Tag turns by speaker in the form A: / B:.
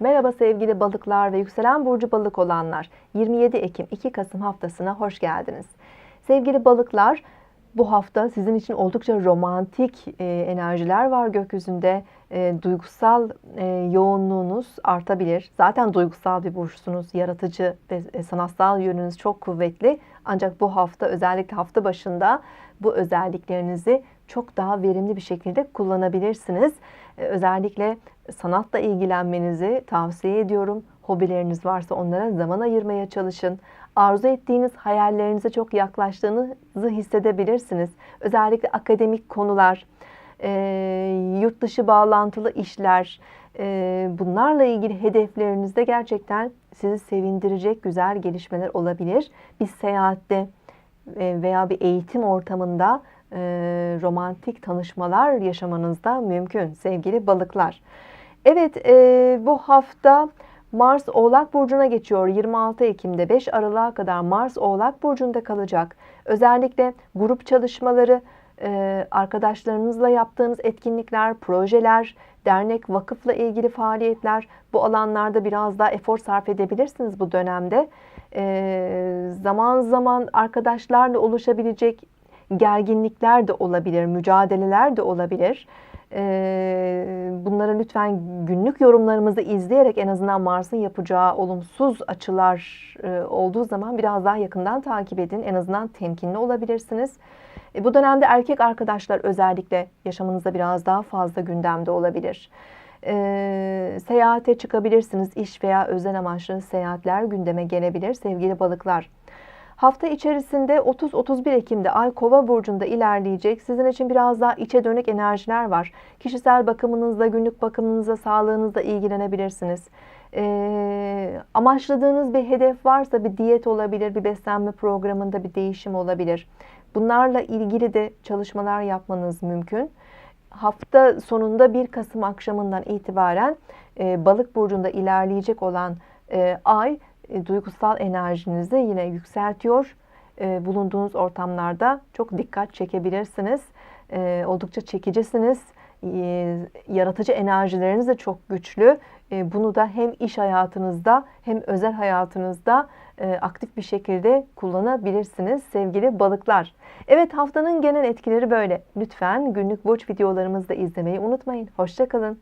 A: Merhaba sevgili balıklar ve yükselen burcu balık olanlar. 27 Ekim 2 Kasım haftasına hoş geldiniz. Sevgili balıklar, bu hafta sizin için oldukça romantik e, enerjiler var gökyüzünde. E, duygusal e, yoğunluğunuz artabilir. Zaten duygusal bir burçsunuz. Yaratıcı ve e, sanatsal yönünüz çok kuvvetli. Ancak bu hafta özellikle hafta başında bu özelliklerinizi çok daha verimli bir şekilde kullanabilirsiniz. E, özellikle sanatla ilgilenmenizi tavsiye ediyorum. Hobileriniz varsa onlara zaman ayırmaya çalışın. Arzu ettiğiniz hayallerinize çok yaklaştığınızı hissedebilirsiniz. Özellikle akademik konular, e, yurt dışı bağlantılı işler, e, bunlarla ilgili hedeflerinizde gerçekten sizi sevindirecek güzel gelişmeler olabilir. Bir seyahatte veya bir eğitim ortamında e, romantik tanışmalar yaşamanız da mümkün sevgili balıklar. Evet e, bu hafta Mars Oğlak Burcu'na geçiyor. 26 Ekim'de 5 Aralık'a kadar Mars Oğlak Burcu'nda kalacak. Özellikle grup çalışmaları, e, arkadaşlarınızla yaptığınız etkinlikler, projeler, dernek, vakıfla ilgili faaliyetler bu alanlarda biraz daha efor sarf edebilirsiniz bu dönemde. E, zaman zaman arkadaşlarla oluşabilecek gerginlikler de olabilir, mücadeleler de olabilir. Bunları lütfen günlük yorumlarımızı izleyerek en azından Mars'ın yapacağı olumsuz açılar e, olduğu zaman biraz daha yakından takip edin. En azından temkinli olabilirsiniz. E, bu dönemde erkek arkadaşlar özellikle yaşamınızda biraz daha fazla gündemde olabilir. E, seyahate çıkabilirsiniz. İş veya özel amaçlı seyahatler gündeme gelebilir sevgili balıklar. Hafta içerisinde 30-31 Ekim'de Ay Kova burcunda ilerleyecek. Sizin için biraz daha içe dönük enerjiler var. Kişisel bakımınızla, günlük bakımınızla, sağlığınızla ilgilenebilirsiniz. Ee, amaçladığınız bir hedef varsa bir diyet olabilir, bir beslenme programında bir değişim olabilir. Bunlarla ilgili de çalışmalar yapmanız mümkün. Hafta sonunda 1 Kasım akşamından itibaren e, Balık burcunda ilerleyecek olan e, Ay e, duygusal enerjinizi yine yükseltiyor. E, bulunduğunuz ortamlarda çok dikkat çekebilirsiniz. E, oldukça çekicisiniz. Yaratıcı enerjileriniz de çok güçlü. Bunu da hem iş hayatınızda hem özel hayatınızda aktif bir şekilde kullanabilirsiniz sevgili balıklar. Evet haftanın genel etkileri böyle. Lütfen günlük burç videolarımızı da izlemeyi unutmayın. Hoşçakalın.